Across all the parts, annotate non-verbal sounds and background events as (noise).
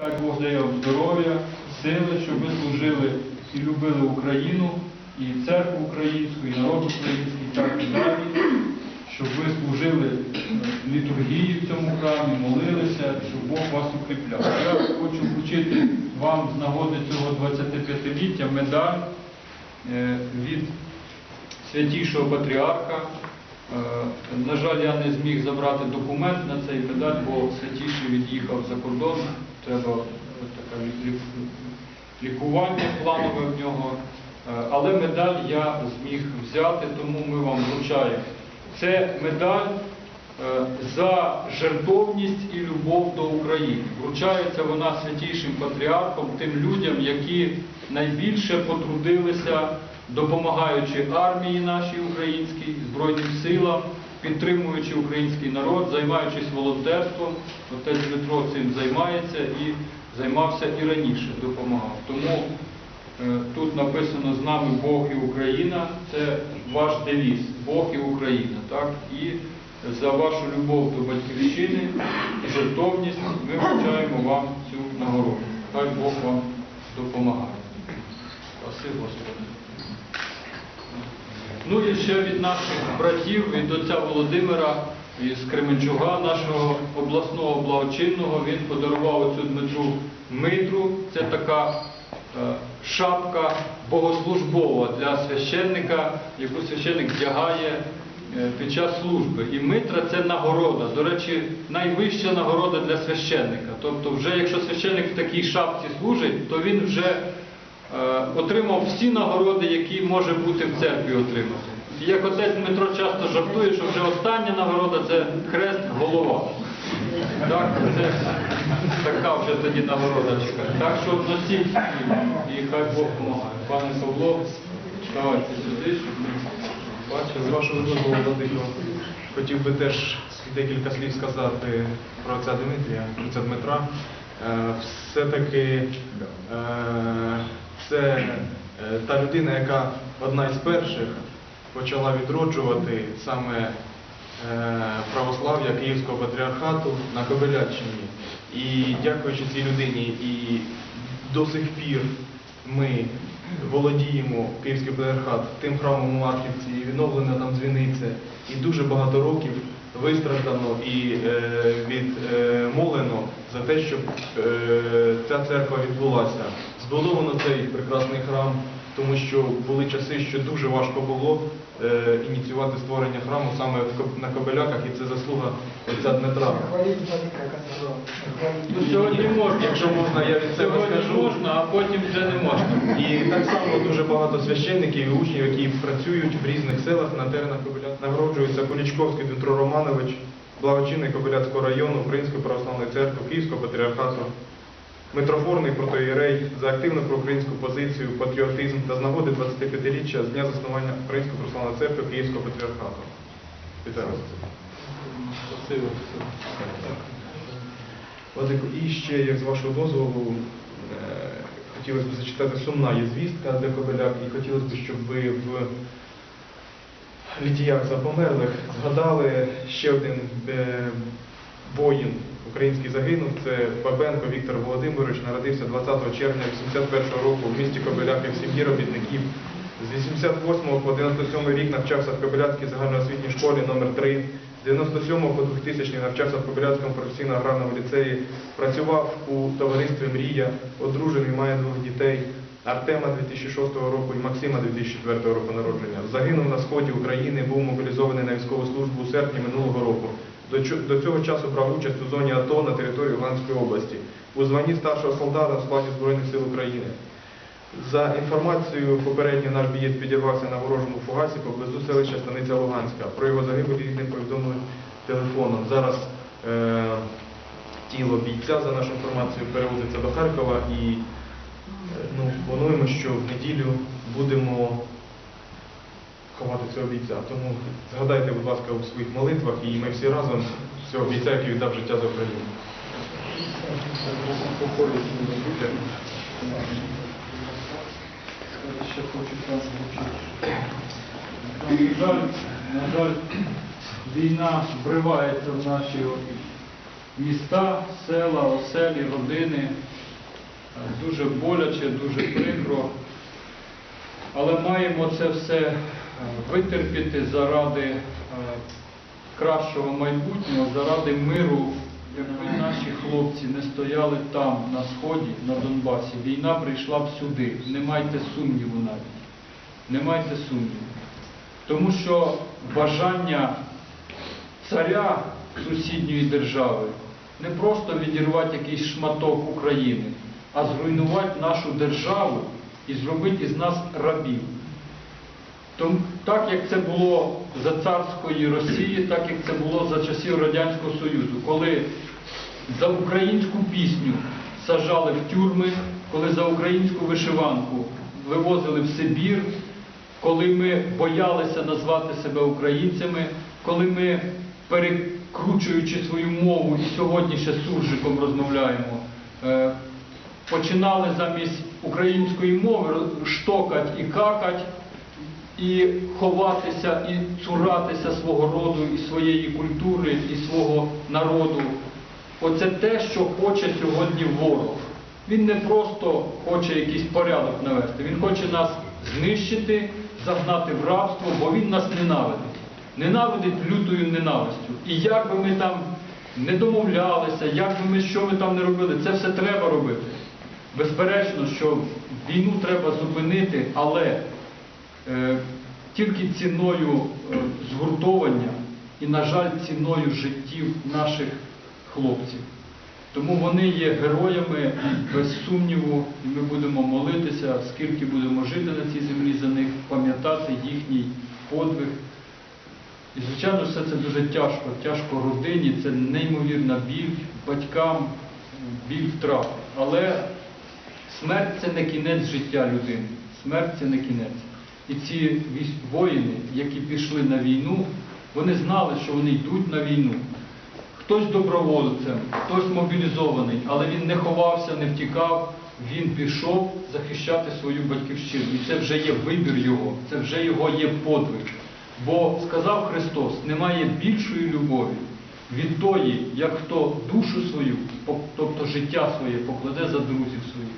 Хай Бог дає вам здоров'я, сили, щоб ви служили і любили Україну, і церкву українську, і народ український, так і далі, щоб ви служили е, літургії в цьому храмі, молилися, щоб Бог вас укріпляв. Я хочу вручити вам з нагоди цього 25-ліття медаль е, від святішого патріарха. Е, На жаль, я не зміг забрати документ на цей медаль, бо святіший від'їхав за кордон. Треба е, таке лі- лі- лікування планове в нього. Е, Але медаль я зміг взяти, тому ми вам вручаємо. Це медаль е, за жертовність і любов до України. Вручається вона святішим патріархом тим людям, які найбільше потрудилися, допомагаючи армії нашій українській, Збройним силам, підтримуючи український народ, займаючись волонтерством. Отець Дмитро цим займається і займався і раніше, допомагав. Тому Е, Тут написано з нами Бог і Україна. Це ваш девіз Бог і Україна. Так? І за вашу любов до батьківщини і жертовність ми вручаємо вам цю нагороду. Хай Бог вам допомагає. Спасибо, Господи. Ну і ще від наших братів, від отця Володимира із Кременчуга, нашого обласного благочинного, він подарував оцю Дмитру Митру. Це така е, шапка богослужбова для священника, яку священник вдягає е, під час служби. І Митра це нагорода. До речі, найвища нагорода для священника. Тобто, вже якщо священник в такій шапці служить, то він вже отримав всі нагороди, які може бути в церкві отримати. І як отець Дмитро часто жартує, що вже остання нагорода це хрест голова. Так, це така вже тоді нагорода чекає. Так що носіть і хай Бог допомагає. Пане Павло, давайте сюди, щоб ми З вашого дозволу, Владико, хотів би теж декілька слів сказати про отця Дмитрія, про отця Дмитра. Е, Все-таки е, це е, та людина, яка одна із перших почала відроджувати саме е, православ'я Київського патріархату на Кобиляччині. І дякуючи цій людині, і до сих пір ми володіємо Київський патріархат тим храмом у Марківці, і відновлена там дзвіниця, і дуже багато років вистраждано і е, відмолено за те, щоб е, ця церква відбулася. Збудовано цей прекрасний храм, тому що були часи, що дуже важко було е, ініціювати створення храму саме в на Кобеляках, і це заслуга отця Дмитра. Ну, сьогодні можна. Якщо можна, я від себе Сьогодні скажу. можна, а потім вже не можна. І так само дуже багато священників і учнів, які працюють в різних селах на теренах Кобиляцького. Нагороджується Полічковський Дмитро Романович, благочинний Кобиляцького району Української православної церкви Київського патріархату, митрофорний протоїрей за активну проукраїнську позицію, патріотизм та з нагоди 25-річчя з дня заснування Української православної церкви Київського патріархату. Вітаю вас. І ще, як з вашого дозволу, е, хотілося б зачитати сумна є звістка для Кобиляк, і хотілося б, щоб ви в літіях за померлих згадали ще один е, воїн український загинув. Це Бабенко Віктор Володимирович, народився 20 червня 81 року в місті Кобиляки в сім'ї робітників. З 88 по 97 рік навчався в Кобиляцькій загальноосвітній школі номер 3 з 97 по 2000 навчався в Кобиляцькому професійно-аграрному ліцеї, працював у товаристві Мрія, одружений, має двох дітей. Артема 2006 року і Максима 2004 року народження. Загинув на сході України, був мобілізований на військову службу у серпні минулого року. До цього часу брав участь у зоні АТО на території Луганської області у званні старшого солдата в складі Збройних сил України. За інформацією попередньо наш бієць підірвався на ворожому фугасі поблизу селища Станиця Луганська. Про його загибель рідним повідомили телефоном. Зараз е, тіло бійця, за нашу інформацією, перевозиться до Харкова і ну, плануємо, що в неділю будемо ховати цього бійця. Тому згадайте, будь ласка, у своїх молитвах, і ми всі разом цього бійця, який віддав життя за Україну. Ще хочу вас вручити. На жаль, на жаль, війна вривається в наші міста, села, оселі, родини. Дуже боляче, дуже прикро. Але маємо це все е, витерпіти заради е, кращого майбутнього, заради миру. Якби наші хлопці не стояли там, на сході, на Донбасі, війна прийшла б сюди. Не майте сумніву навіть. Не майте сумніву. Тому що бажання царя сусідньої держави не просто відірвати якийсь шматок України, а зруйнувати нашу державу і зробити із нас рабів. Тому, так як це було за царської Росії, так як це було за часів Радянського Союзу, коли за українську пісню сажали в тюрми, коли за українську вишиванку вивозили в Сибір, коли ми боялися назвати себе українцями, коли ми, перекручуючи свою мову і сьогодні ще суржиком розмовляємо, е, починали замість української мови штокать і какать, і ховатися, і цуратися свого роду, і своєї культури, і свого народу. Оце те, що хоче сьогодні ворог. Він не просто хоче якийсь порядок навести, він хоче нас знищити, загнати в рабство, бо він нас ненавидить. Ненавидить лютою ненавистю. І як би ми там не домовлялися, як би ми що ми там не робили, це все треба робити. Безперечно, що війну треба зупинити, але е, тільки ціною е, згуртовання і, на жаль, ціною життів наших хлопців. Тому вони є героями без сумніву, і ми будемо молитися, скільки будемо жити на цій землі за них, пам'ятати їхній подвиг. І, звичайно, все це дуже тяжко, тяжко родині, це неймовірна біль батькам, біль втрати. Але смерть це не кінець життя людини. Смерть це не кінець. І ці воїни, які пішли на війну, вони знали, що вони йдуть на війну. Хтось добровольцем, хтось мобілізований, але він не ховався, не втікав, він пішов захищати свою батьківщину. І це вже є вибір його, це вже його є подвиг. Бо сказав Христос, немає більшої любові від тої, як хто душу свою, тобто життя своє, покладе за друзів своїх.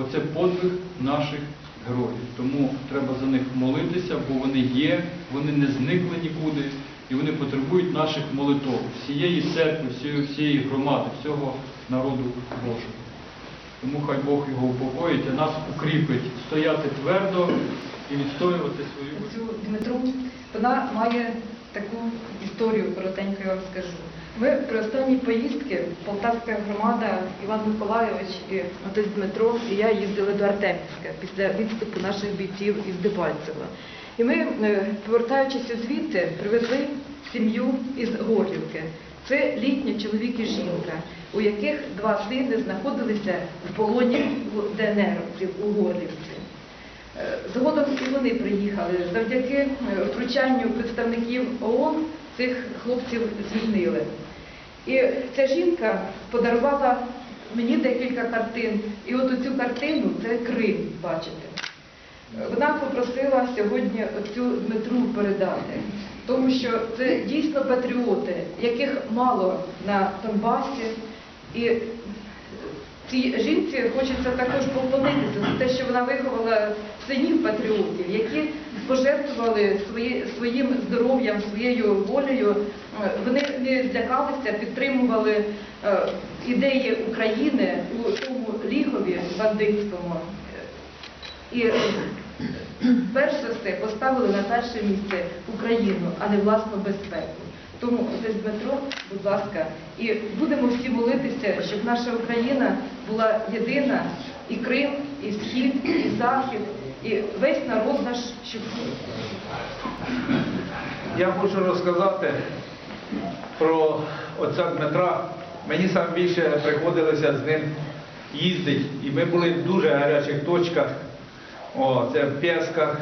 Оце подвиг наших героїв. Тому треба за них молитися, бо вони є, вони не зникли нікуди, і вони потребують наших молитов, всієї церкви, всієї, всієї громади, всього народу Божого. Тому хай Бог його упокоїть, а нас укріпить стояти твердо і відстоювати свою Дмитру, вона має таку історію, коротенько я вам скажу. Ми при останній поїздці, Полтавська громада, Іван Миколайович і отець Дмитро, і я їздили до Артемівська після відступу наших бійців із Дебальцева. І ми, е, повертаючись звідти, привезли сім'ю із Горлівки. Це літні чоловік і жінка, у яких два сини знаходилися в полоні в ДНРівців у Горлівці. Е, Згодом і вони приїхали. Завдяки е, втручанню представників ООН цих хлопців звільнили. І ця жінка подарувала мені декілька картин. І от цю картину це Крим, бачите. Вона попросила сьогодні цю Дмитру передати, тому що це дійсно патріоти, яких мало на Донбасі. І цій жінці хочеться також поклонитися за те, що вона виховала синів патріотів, які пожертвували свої, своїм здоров'ям, своєю волею. Вони не злякалися, підтримували е, ідеї України у тому лігові бандитському. І е, перш за все поставили на перше місце Україну, а не власну безпеку. Тому отець Дмитро, будь ласка, і будемо всі молитися, щоб наша Україна була єдина, і Крим, і Схід, і Захід, і весь народ наш, щоб Я хочу розказати про отця Дмитра. Мені саме більше приходилося з ним їздити. І ми були в дуже гарячих точках. О, це в Пєсках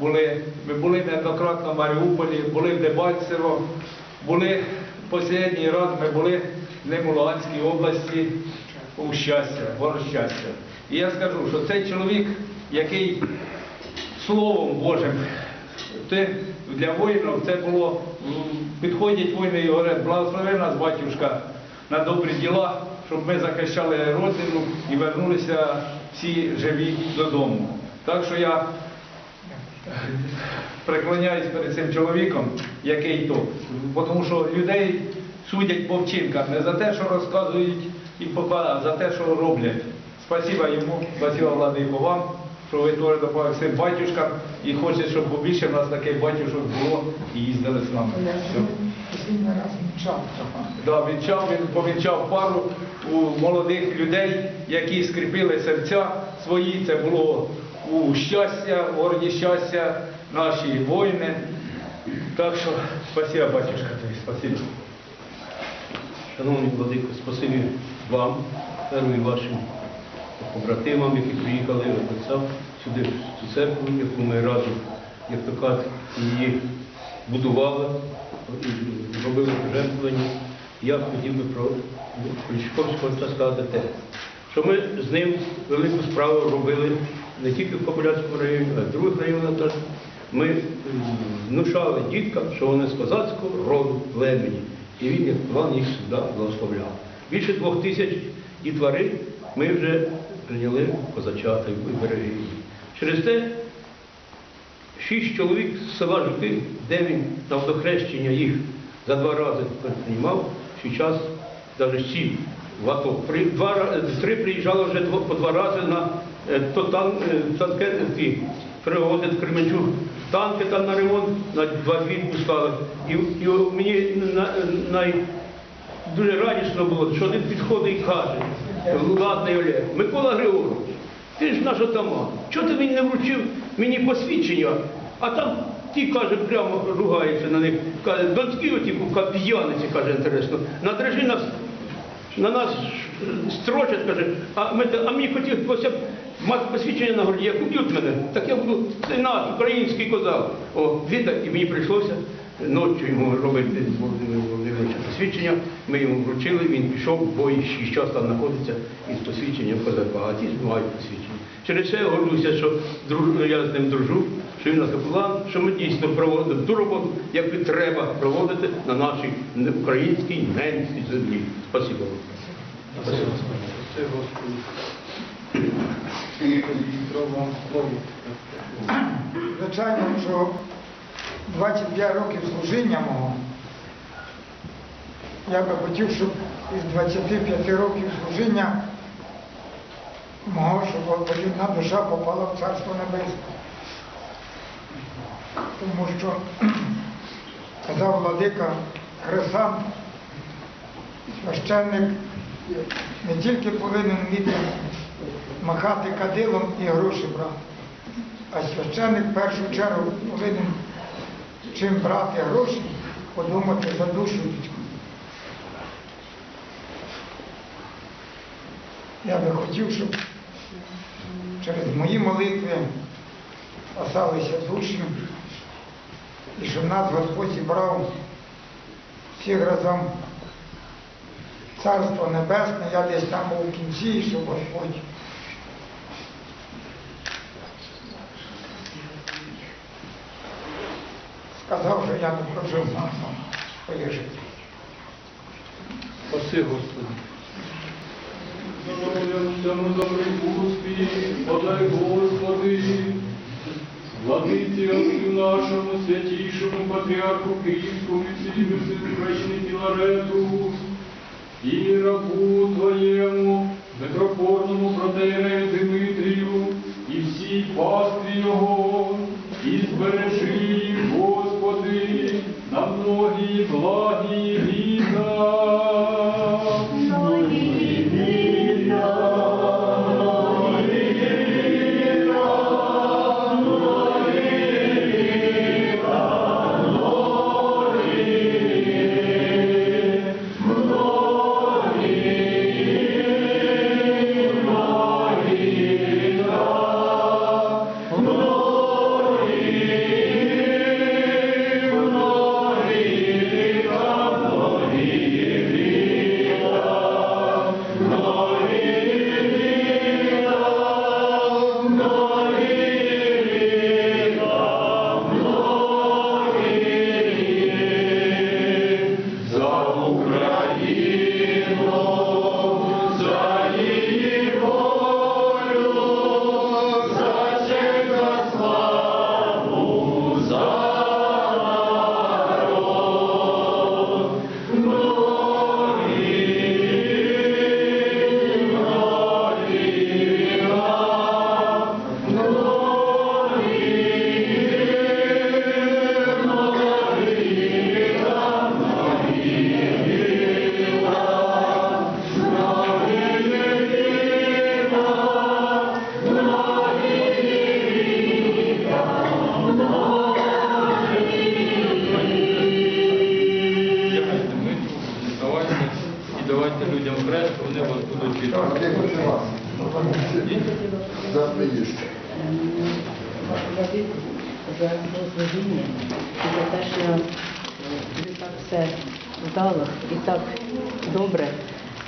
були. Ми були неоднократно в Маріуполі, були в Дебальцево, були останній раз ми були у Луганській області у щастя, город щастя. І я скажу, що цей чоловік, який Словом Божим. Це для воїнів це було, підходять воїни і говорять, благослови нас, батюшка, на добрі діла, щоб ми захищали родину і вернулися всі живі додому. Так що я преклоняюсь перед цим чоловіком, який то. Тому що людей судять по вчинкам, не за те, що розказують і показують, а за те, що роблять. Спасіба йому, спасіба владику вам, що ви теж допомогли всім батюшкам і хочете, щоб побільше в нас таких батюшок було і їздили з нами. Останній раз мчав. Да, вінчав, він повінчав пару у молодих людей, які скріпили серця свої. Це було у щастя, в городі щастя, наші воїни. Так що спасибо, батюшка, тобі, спасибо. Шановний владико, спасибі вам, перу і вашим побратимам, які приїхали від сюди, в цю церкву, яку ми разом, як то кажуть, її будували, і робили пожертвування. Я хотів би про Кличковського отця сказати те, що ми з ним велику справу робили не тільки в Популярському районі, а й в других районах теж. Ми внушали діткам, що вони з козацького роду племені. І він, як план, їх сюди благословляв. Більше двох тисяч дітвари ми вже прийняли козачата і береги. Через те шість чоловік з села Жуки, де він на водохрещення їх за два рази приймав, що час навіть сів в АТО. При, два, три приїжджали вже дво- по два рази на е, то тан, е, танке, ті, привозить Кременчук. Танки там на ремонт на два дві пускали. І, і мені на, най, дуже радісно було, що він підходить і каже, ладний Олег, Микола Григорович, ти ж наш отаман, чого ти мені не вручив мені посвідчення? А там ті, каже, прямо ругається на них. Каже, донські оті п'яниці, каже, інтересно. Надрежи нас, на нас строчать, каже, а, ми, а мені хотілося б мати посвідчення на городі, як уб'ють мене, так я буду це наш український козак. О, віда, і мені прийшлося ночі йому робити Володимира посвідчення. Ми йому вручили, він пішов в бой, шість час там знаходиться із посвідченням козака, а ті мають посвідчення. Через це я гордуся, що я з ним дружу, що він у нас капелан, що ми дійсно проводимо ту роботу, яку треба проводити на нашій українській ненській землі. Спасибо вам. Спасибо. Звичайно, що 25 років служіння мого, я би хотів, щоб із 25 років служіння мого, щоб одна душа попала в Царство Небесне. Тому що (clears throat) казав владика Хрисан, священник не тільки повинен вміти махати кадилом і гроші брати, а священник в першу чергу повинен чим брати гроші, подумати за душу людську. Я би хотів, щоб через мої молитви спасалися душі, і щоб нас Господь зібрав всіх разом Царство Небесне, я десь там був в кінці, щоб Господь сказав, що я не прожив маслом своє життя. Спаси Господи. Здоров'я всьому добрий подай Господи, владиці отцю нашому, святійшому патріарху Київському і України Філарету, і рабу Твоєму, митрополному протеєрею Димитрію, і всій пастві його, і збережи Господи, на многі благі за і за те, що е, ви так все вдало і так добре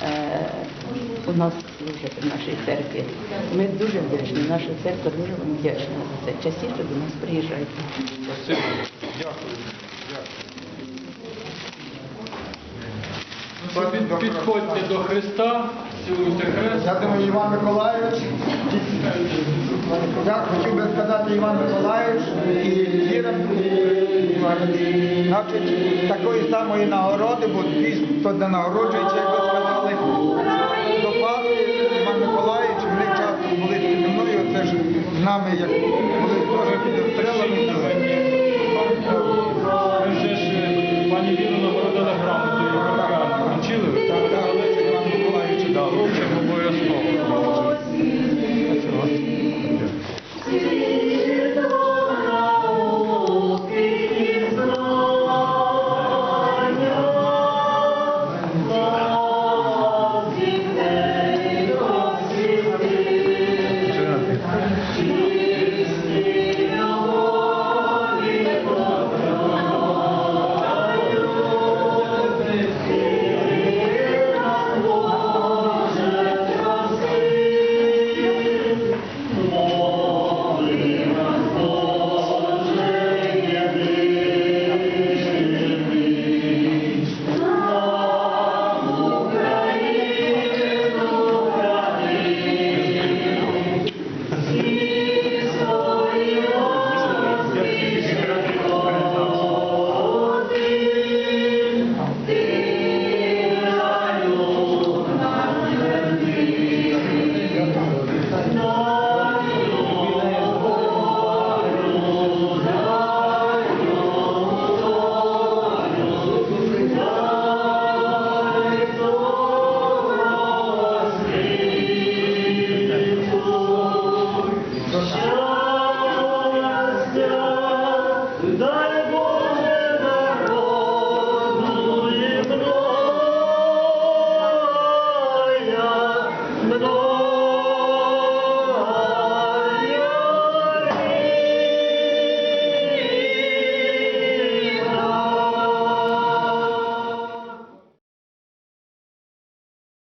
е, у нас служите в нашій церкві. Ми дуже вдячні, наша церква дуже вам вдячна за це. Частіше до нас приїжджайте. Спасибо. Дякую. Під- Підходьте до Христа, цілуйте хрест. Я думаю, Іван Миколайович. Я хотів би сказати Іван Миколайович і Віра Значить, такої самої нагороди, бо ті, хто не нагороджується, як ви сказали, до Пасхи Іван Миколайович, вони часто були зі мною, це ж з нами, як були теж під стрілами. Ви вже ж е, пані Віру так, Іван Миколайович дав. Обов'язково.